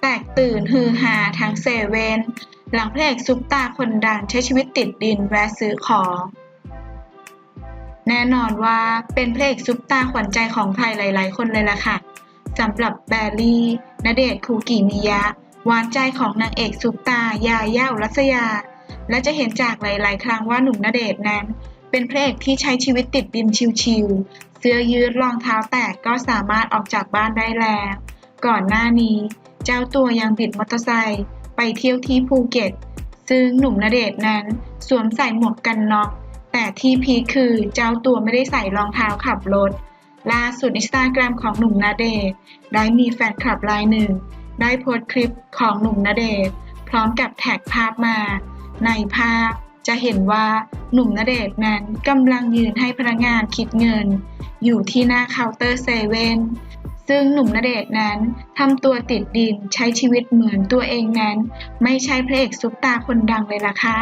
แตกตื่นฮือฮาทั้งเซเว่นหลังพระเอกซุปตาคนดังใช้ชีวิตติดดินแวะซื้อของ แน่นอนว่าเป็นพระเอกซุปตาขวัญใจของใครหลาย ๆ คนเลยล่ะค่ะสำหรับแบรลี่ณเดชคูกิมิยะหวานใจของนางเอกซุปตา ยาย่าอุรัสยา และจะเห็นจากหลาย ๆ ครั้งว่าหนุ่มณเดชนั้น เป็นพระเอกที่ใช้ชีวิตติดดินชิว ๆ เสื้อยืดรองเท้าแตกก็สามารถออกจากบ้านได้แล้ว ก่อนหน้านี้ เจ้าตัวยังบิดมอเตอร์ไซค์ไปเที่ยวที่ภูเก็ต ซึ่งหนุ่มณเดชน์นั้นสวมใส่หมวกกันน็อกแต่ที่พีคือเจ้าตัวไม่ได้ใส่รองเท้าขับรถ ล่าสุดอินสตาแกรมของหนุ่มณเดชน์ได้มีแฟนคลับรายหนึ่ง ได้โพสต์คลิปของหนุ่มณเดชน์พร้อมกับแท็กภาพมา ในภาพจะเห็นว่าหนุ่มณเดชน์นั้นกำลังยืนให้พนักงานคิดเงิน อยู่ที่หน้าเคาน์เตอร์เซเว่น ซึ่งหนุ่มณเดชน์นั้นทำตัวติดดินใช้ชีวิตเหมือนตัวเองนั้น ไม่ใช่พระเอกซุปตาคนดังเลยล่ะค่ะ